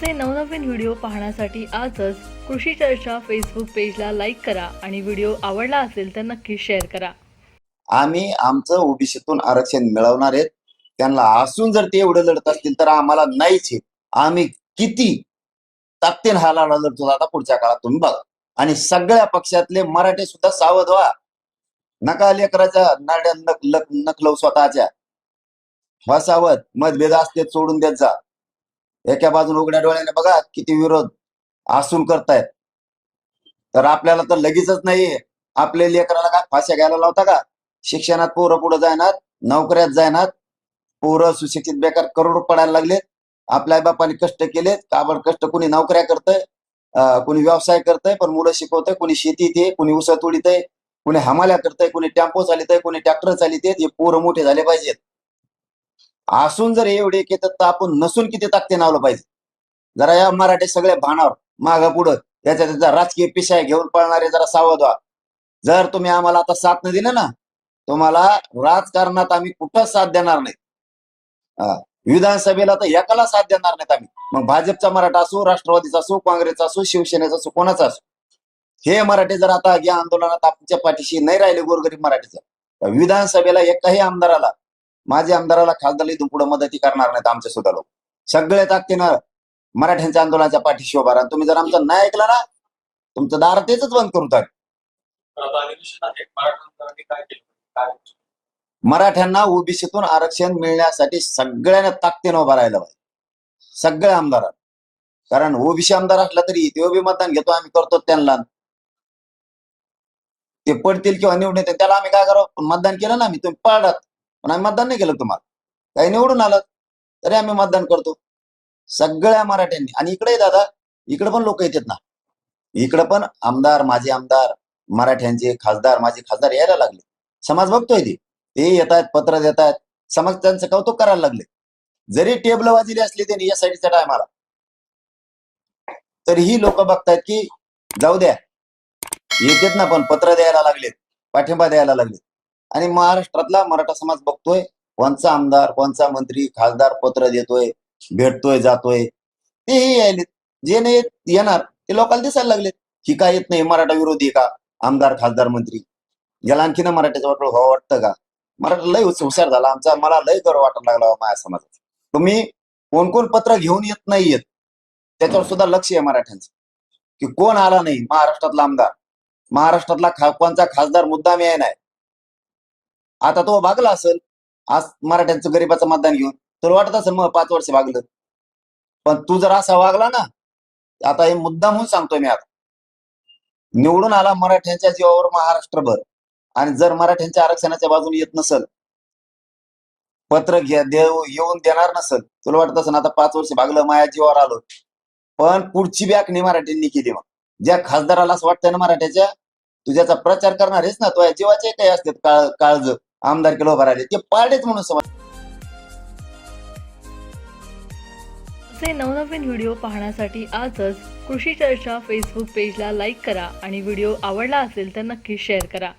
आमचे नवनवीन व्हिडिओ पाहण्यासाठी आजच कृषी चर्चा फेसबुक पेजला लाईक करा आणि व्हिडिओ आवडला असेल तर नक्की शेअर करा. आम्ही आमचं ओबीसीतून आरक्षण मिळवणार आहेत. त्यांना असून जर ते एवढे लढत असतील तर आम्हाला नाहीच आहे. आम्ही किती ताकदीन हा लढा लढतो आता पुढच्या काळात तुम्ही बघा. आणि सगळ्या पक्षातले मराठी सुद्धा सावध व्हा. नका लेकराच्या नाड्या नक लक नकलव स्वतःच्या. व्हा सावध मतभेद असते सोडून देत जा. एका बाजून उघड्या डोळ्याने बघा किती विरोध आसून करतायत. तर आपल्याला तर लगेचच नाहीये आपल्या लेकराला काय फाश्या घ्यायला लावता का? शिक्षणात पोरं पुढे जायनात नोकऱ्यात जायनात पोरं सुशिक्षित बेकार करोड पडायला लागलेत. आपल्या आई बापाने कष्ट केलेत काबड कष्ट कोणी नोकऱ्या करतंय कुणी कोणी व्यवसाय करतंय पण मुलं शिकवतंय कोणी शेतीत आहे कोणी तोडीत आहे कोणी हमाल्या करतंय कोणी टेम्पो आहे कोणी ट्रॅक्टर चालित हे पोरं मोठे झाले पाहिजेत. असून जर एवढे येतात तर आपण नसून किती ताकते नावलं पाहिजे. जरा या मराठी सगळ्या भानावर माग पुढं त्याच्या त्याचा राजकीय पिशाय घेऊन पळणारे जरा सावध व्हा. जर तुम्ही आम्हाला आता साथ न दिलं ना तुम्हाला राजकारणात आम्ही कुठं साथ देणार नाही. विधानसभेला तर एकाला साथ देणार नाहीत आम्ही. मग भाजपचा मराठा असो राष्ट्रवादीचा असो काँग्रेसचा असो शिवसेनेचा असो कोणाचा असो. हे मराठी जर आता या आंदोलनात आपल्या पाठीशी नाही राहिले गोरगरीब मराठीचा विधानसभेला एकाही आमदाराला माझे आमदाराला खासदार इथून पुढे मदती करणार नाहीत आमचे सुद्धा लोक. सगळे ताकदीनं मराठ्यांच्या आंदोलनाच्या पाठीशी उभा राहा. तुम्ही जर आमचं नाही ऐकलं ना तुमचं दार तेच बंद करू तर. मराठ्यांना ओबीसीतून आरक्षण मिळण्यासाठी सगळ्यांना ताकदीनं उभा राहायला पाहिजे. सगळ्या आमदारांना. कारण ओबीसी आमदार असला तरी ते बी मतदान घेतो आम्ही करतो त्यांना. ते पडतील किंवा निवडून येतील त्याला आम्ही काय करावं पण मतदान केलं ना आम्ही तुम्ही पाळत. पण आम्ही मतदान नाही केलं तुम्हाला. काही निवडून आलं तरी आम्ही मतदान करतो. सगळ्या मराठ्यांनी. आणि इकडे दादा इकडे पण लोक येतात ना. इकडे पण आमदार माझे आमदार मराठ्यांचे खासदार माझे खासदार यायला लागले. समाज बघतोय ते. ते येत पत्र देतात. समाज त्यांचं कौतुक करायला लागले. जरी टेबल वाजली असली त्यांनी या साईडच्या टायमाला. तरीही लोक बघतायत की जाऊ द्या. येतेत ना पण पत्र द्यायला लागलेत पाठिंबा द्यायला लागलेत. आणि महाराष्ट्रातला मराठा समाज बघतोय. कोणचा आमदार कोणचा मंत्री खासदार पत्र देतोय भेटतोय जातोय. तेही यायलेत. जे नाही येणार. ते लोकांना दिसायला लागलेत. ही काय येत नाही? मराठा विरोधी का? आमदार खासदार मंत्री. याला आणखीन मराठ्याचा वाटलं व्हावं वाटतं का? मराठा लय हुशार झाला. आमचा मला लय गर्व वाटायला लागला हो माझ्या समाजात. तुम्ही कोण कोण पत्र घेऊन येत नाही येत. त्याच्यावर सुद्धा लक्ष आहे मराठ्यांचं. की कोण आला नाही? महाराष्ट्रातला आमदार. महाराष्ट्रातला खा कोणचा खासदार मुद्दाम याय नाही आता तो भागला असेल आज मराठ्यांचं गरीबाचं मतदान घेऊन तर वाटत असेल मग पाच वर्ष भागलं. पण तू जर असा वागला ना आता हे मुद्दाम म्हणून सांगतोय मी आता. निवडून आला मराठ्यांच्या जीवावर महाराष्ट्रभर. आणि जर मराठ्यांच्या आरक्षणाच्या बाजूने येत नसल पत्र घ्या देव येऊन देणार नसल तुला वाटत असेल आता पाच वर्ष भागलं माया जीवावर आलो. पण पुढची बॅकनी मराठ्यांनी केली मग. ज्या खासदाराला असं वाटतंय ना मराठ्याच्या तुझ्याचा प्रचार करणार आहेस ना तो या जीवाचे काही असतात काळ काळज. आमदार केलं उभा राहिले. ते पाडेच म्हणून समज असे नवनवीन व्हिडिओ पाहण्यासाठी आजच कृषी चर्चा फेसबुक पेजला लाईक करा आणि व्हिडिओ आवडला असेल तर नक्की शेअर करा.